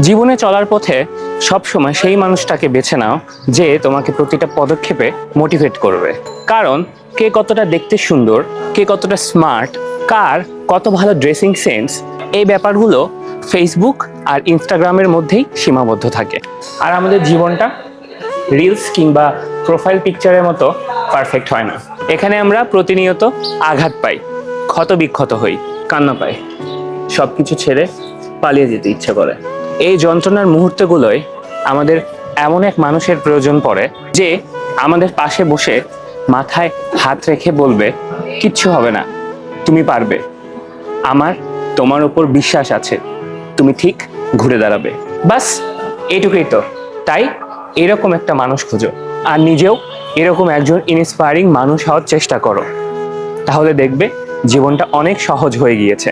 জীবনে চলার পথে সবসময় সেই মানুষটাকে বেছে নাও যে তোমাকে প্রতিটা পদক্ষেপে মোটিভেট করবে। কারণ কে কতটা দেখতে সুন্দর, কে কতটা স্মার্ট কার কত ভালো ড্রেসিং সেন্স এই ব্যাপারগুলো ফেসবুক আর ইনস্টাগ্রামের মধ্যেই সীমাবদ্ধ থাকে। আর আমাদের জীবনটা রিলস কিংবা প্রোফাইল পিকচারের মতো পারফেক্ট হয় না। এখানে আমরা প্রতিনিয়ত আঘাত পাই ক্ষত বিক্ষত হই, কান্না পাই। সব কিছু ছেড়ে পালিয়ে যেতে ইচ্ছে করে। এই যন্ত্রণার মুহূর্তগুলোয় আমাদের এমন এক মানুষের প্রয়োজন পড়ে যে আমাদের পাশে বসে মাথায় হাত রেখে বলবে, কিচ্ছু হবে না, তুমি পারবে। আমার, তোমার উপর বিশ্বাস আছে, তুমি ঠিক ঘুরে দাঁড়াবে। বাস এইটুকুই তো তাই এরকম একটা মানুষ খুঁজো। আর নিজেও এরকম একজন ইন্সপায়ারিং মানুষ হওয়ার চেষ্টা করো। তাহলে দেখবে জীবনটা অনেক সহজ হয়ে গিয়েছে।